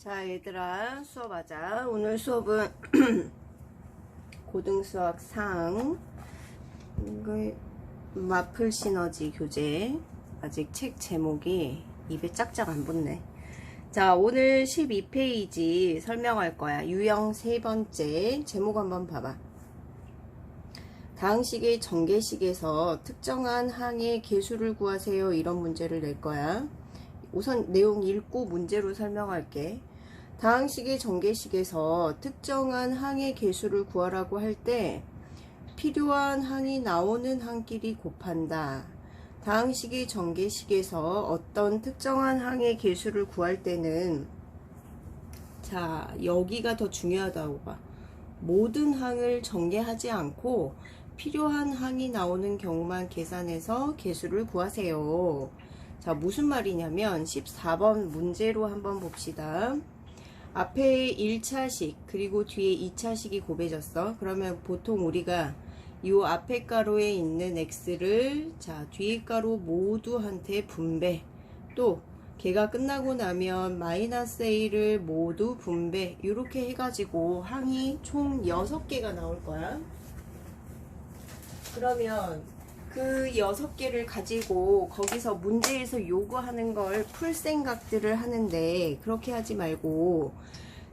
자 얘들아 수업하자. 오늘 수업은 고등수학 상 마플 시너지 교재. 아직 책 제목이 입에 짝짝 안 붙네. 자 오늘 12페이지 설명할 거야. 유형 세 번째 제목 한번 봐봐. 다항식의 전개식에서 특정한 항의 개수를 구하세요. 이런 문제를 낼 거야. 우선 내용 읽고 문제로 설명할게 다항식의 전개식에서 특정한 항의 개수를 구하라고 할 때 필요한 항이 나오는 항끼리 곱한다. 다항식의 전개식에서 어떤 특정한 항의 개수를 구할 때는 자 여기가 더 중요하다고 봐. 모든 항을 전개하지 않고 필요한 항이 나오는 경우만 계산해서 개수를 구하세요. 자 무슨 말이냐면 14번 문제로 한번 봅시다. 앞에 1차식 그리고 뒤에 2차식이 곱해졌어. 그러면 보통 우리가 이 앞에 가로에 있는 x를 자 뒤에 가로 모두한테 분배 또 걔가 끝나고 나면 마이너스 a를 모두 분배 이렇게 해가지고 항이 총 6개가 나올 거야. 그러면 그 여섯 개를 가지고 거기서 문제에서 요구하는 걸 풀 생각들을 하는데 그렇게 하지 말고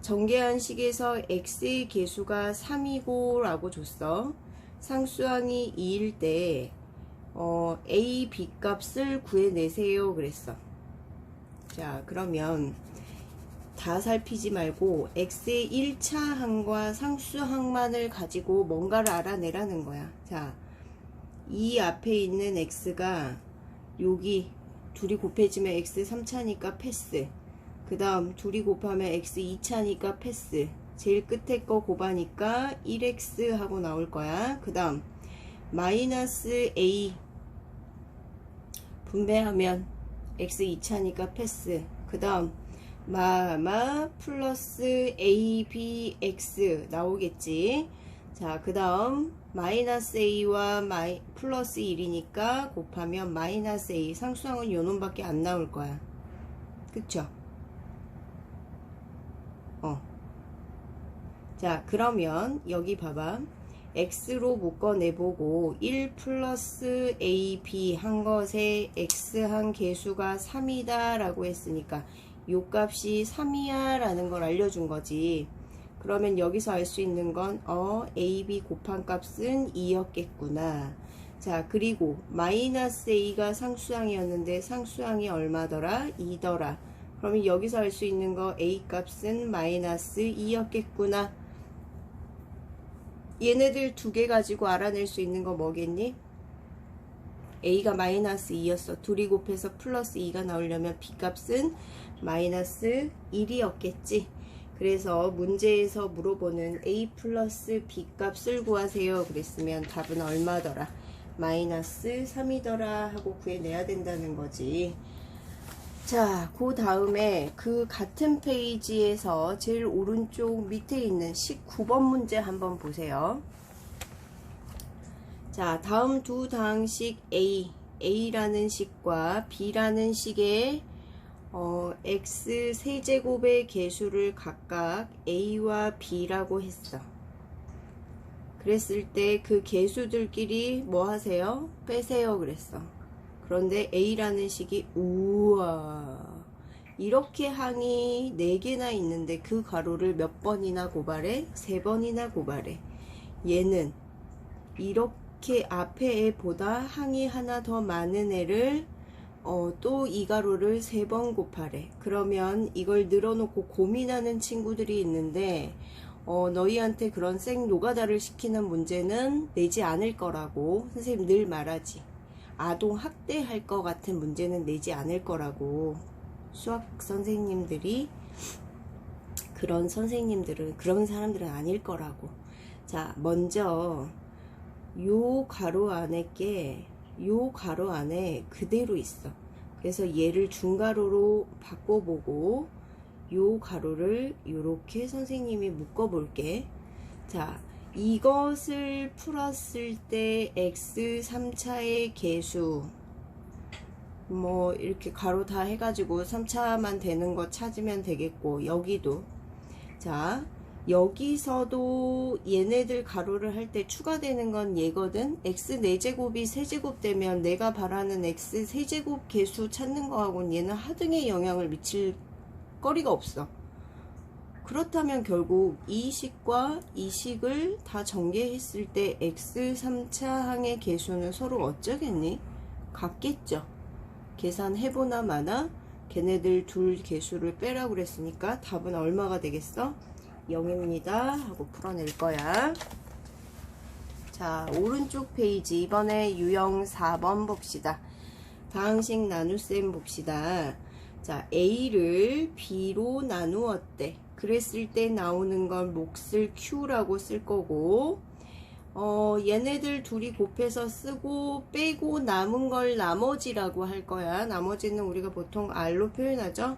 전개한 식에서 x의 개수가 3이고 라고 줬어. 상수항이 2일 때 어, a, b 값을 구해내세요 그랬어. 자 그러면 다 살피지 말고 x의 1차 항과 상수항만을 가지고 뭔가를 알아내라는 거야. 자 이 앞에 있는 x가 여기 둘이 곱해지면 x 3차니까 패스. 그 다음 둘이 곱하면 x 2차니까 패스. 제일 끝에 거 곱하니까 1x 하고 나올 거야. 그 다음 마이너스 a 분배하면 x 2차니까 패스. 그 다음 마마 플러스 a b x 나오겠지 자 그 다음 마이너스 a와 마이, 플러스 1이니까 곱하면 마이너스 a. 상수항은 요놈밖에 안 나올 거야. 그쵸? 어. 자 그러면 여기 봐봐. X로 묶어내보고 1 플러스 ab 한 것에 x 한 개수가 3이다 라고 했으니까 요 값이 3이야 라는 걸 알려준 거지 그러면 여기서 알 수 있는 건 어, AB 곱한 값은 2였겠구나. 자, 그리고 마이너스 A가 상수항이었는데 상수항이 얼마더라? 2더라. 그러면 여기서 알 수 있는 거 A 값은 마이너스 2였겠구나. 얘네들 두 개 가지고 알아낼 수 있는 거 뭐겠니? A가 마이너스 2였어. 둘이 곱해서 플러스 2가 나오려면 B 값은 마이너스 1이었겠지. 그래서 문제에서 물어보는 a 플러스 b 값을 구하세요. 그랬으면 답은 얼마더라? 마이너스 3이더라 하고 구해내야 된다는 거지. 자, 그 다음에 그 같은 페이지에서 제일 오른쪽 밑에 있는 19번 문제 한번 보세요. 자, 다음 두 다항식 A, A라는 식과 B라는 식의 어, x 세제곱의 개수를 각각 a와 b라고 했어. 그랬을 때 그 개수들끼리 뭐 하세요? 빼세요 그랬어. 그런데 a라는 식이 우와 이렇게 항이 4개나 있는데 그 가로를 몇 번이나 고발해? 3번이나 고발해. 얘는 이렇게 앞에 애보다 항이 하나 더 많은 애를 어, 또 이 가로를 세 번 곱하래. 그러면 이걸 늘어놓고 고민하는 친구들이 있는데, 어, 너희한테 그런 생 노가다를 시키는 문제는 내지 않을 거라고 선생님 늘 말하지. 아동 학대할 것 같은 문제는 내지 않을 거라고 수학 선생님들이 그런 선생님들은 그런 사람들은 아닐 거라고. 자, 먼저 요 가로 안에 게 요 가로 안에 그대로 있어. 그래서 얘를 중가로로 바꿔보고 요 가로를 이렇게 선생님이 묶어 볼게. 자, 이것을 풀었을 때 x 3차의 개수 뭐 이렇게 가로 다 해가지고 3차만 되는 거 찾으면 되겠고 여기도 자 여기서도 얘네들 가로를 할 때 추가되는 건 얘거든 x 4제곱이 세제곱 되면 내가 바라는 x 세제곱 개수 찾는 거하고는 얘는 하등의 영향을 미칠 거리가 없어 그렇다면 결국 이 식과 이 식을 다 전개했을 때 x 3차 항의 개수는 서로 어쩌겠니? 같겠죠 계산해보나 마나 걔네들 둘 개수를 빼라고 그랬으니까 답은 얼마가 되겠어? 0입니다. 하고 풀어낼 거야. 자 오른쪽 페이지 이번에 유형 4번 봅시다. 다항식 나눗셈 봅시다. 자 A를 B로 나누었대. 그랬을 때 나오는 건 몫을 Q라고 쓸 거고 어, 얘네들 둘이 곱해서 쓰고 빼고 남은 걸 나머지라고 할 거야. 나머지는 우리가 보통 R로 표현하죠.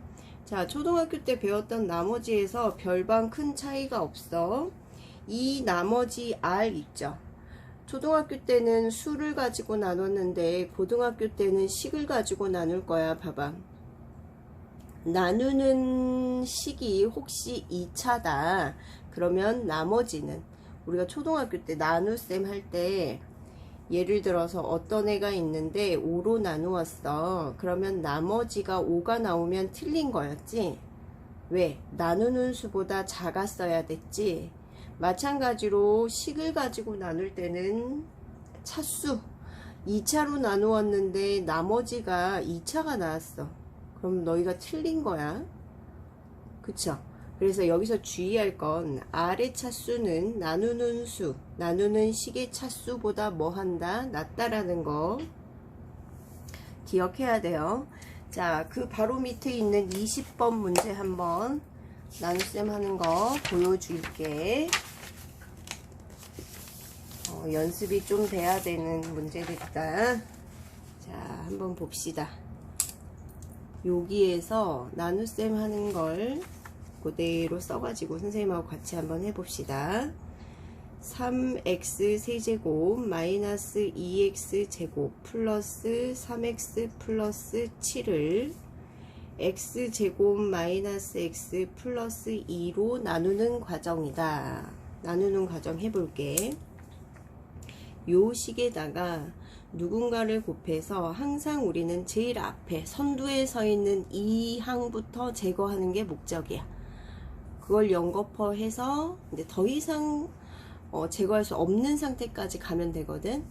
자, 초등학교 때 배웠던 나머지에서 별반 큰 차이가 없어. 이 나머지 R 있죠. 초등학교 때는 수를 가지고 나눴는데 고등학교 때는 식을 가지고 나눌 거야. 봐봐. 나누는 식이 혹시 2차다. 그러면 나머지는 우리가 초등학교 때 나눗셈 할 때 예를 들어서 어떤 애가 있는데 5로 나누었어. 그러면 나머지가 5가 나오면 틀린 거였지. 왜? 나누는 수보다 작았어야 됐지. 마찬가지로 식을 가지고 나눌 때는 차수 2차로 나누었는데 나머지가 2차가 나왔어. 그럼 너희가 틀린 거야. 그쵸? 그래서 여기서 주의할 건 R의 차수는 나누는 수, 나누는 식의 차수보다 뭐 한다? 낮다라는 거 기억해야 돼요. 자, 그 바로 밑에 있는 20번 문제 한번 나눗셈 하는 거 보여줄게. 어, 연습이 좀 돼야 되는 문제들이다. 자, 한번 봅시다. 여기에서 나눗셈 하는 걸 그대로 써가지고 선생님하고 같이 한번 해봅시다. 3x 세제곱 마이너스 2x 제곱 플러스 3x 플러스 7을 x 제곱 마이너스 x 플러스 2로 나누는 과정이다. 나누는 과정 해볼게. 요 식에다가 누군가를 곱해서 항상 우리는 제일 앞에 선두에 서 있는 이 항부터 제거하는 게 목적이야. 그걸 연거퍼해서 이제 더 이상 어, 제거할 수 없는 상태까지 가면 되거든.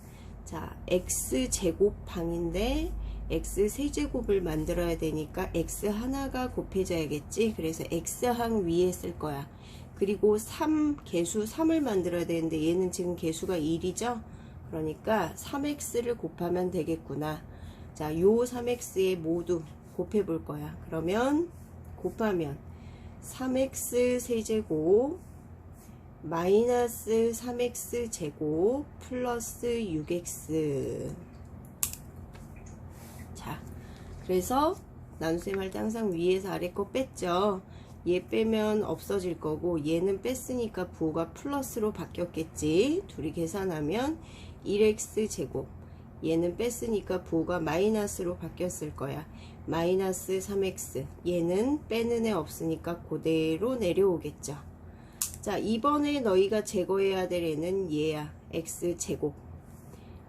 자, x 제곱방인데 x 세제곱을 만들어야 되니까 x 하나가 곱해져야겠지. 그래서 x항 위에 쓸 거야. 그리고 3 개수 3을 만들어야 되는데 얘는 지금 개수가 1이죠. 그러니까 3x를 곱하면 되겠구나. 자, 요 3x에 모두 곱해 볼 거야. 그러면 곱하면 3x 세제곱 마이너스 3x 제곱 플러스 6x 자 그래서 나눗셈 할 때 항상 위에서 아래 거 뺐죠? 얘 빼면 없어질 거고 얘는 뺐으니까 부호가 플러스로 바뀌었겠지? 둘이 계산하면 1x 제곱 얘는 뺐으니까 부호가 마이너스로 바뀌었을 거야. 마이너스 3x 얘는 빼는 애 없으니까 그대로 내려오겠죠. 자 이번에 너희가 제거해야 될 애는 얘야. X제곱.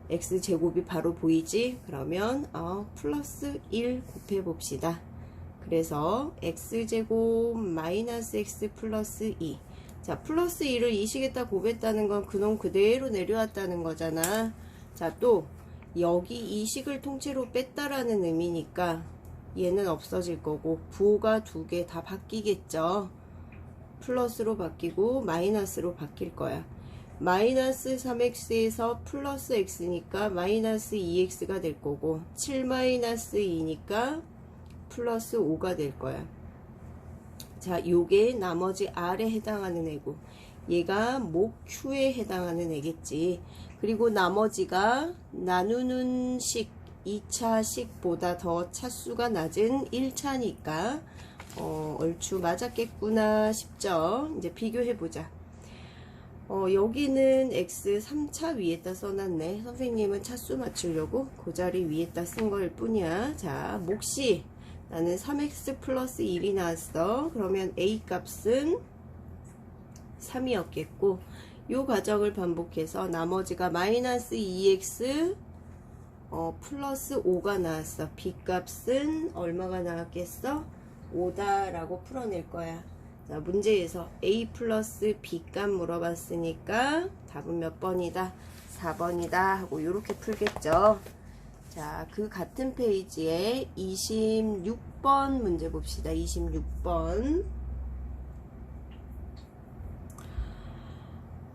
X제곱이 바로 보이지? 그러면 어, 플러스 1 곱해 봅시다. 그래서 x제곱 마이너스 x 플러스 2 자, 플러스 1을 이 식에다 곱했다는 건 그놈 그대로 내려왔다는 거잖아. 자, 또 여기 이 식을 통째로 뺐다라는 의미니까 얘는 없어질 거고 부호가 두 개 다 바뀌겠죠. 플러스로 바뀌고 마이너스로 바뀔 거야. 마이너스 3x에서 플러스 x니까 마이너스 2x가 될 거고 7 마이너스 2니까 플러스 5가 될 거야. 자, 요게 나머지 R에 해당하는 애고 얘가 목 Q에 해당하는 애겠지. 그리고 나머지가 나누는 식 2차 식보다 더 차수가 낮은 1차니까 어, 얼추 맞았겠구나 싶죠. 이제 비교해 보자. 어, 여기는 x 3차 위에다 써놨네. 선생님은 차수 맞추려고 그 자리 위에다 쓴 걸 뿐이야. 자, 몫이 나는 3x 플러스 1이 나왔어. 그러면 a 값은 3이었겠고 요 과정을 반복해서 나머지가 마이너스 2x 어, 플러스 5가 나왔어. b 값은 얼마가 나왔겠어? 5다 라고 풀어낼 거야. 자, 문제에서 a 플러스 b 값 물어봤으니까 답은 몇 번이다? 4번이다 하고 이렇게 풀겠죠. 자, 그 같은 페이지에 26번 문제 봅시다. 26번.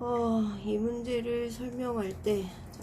어, 이 문제를 설명할 때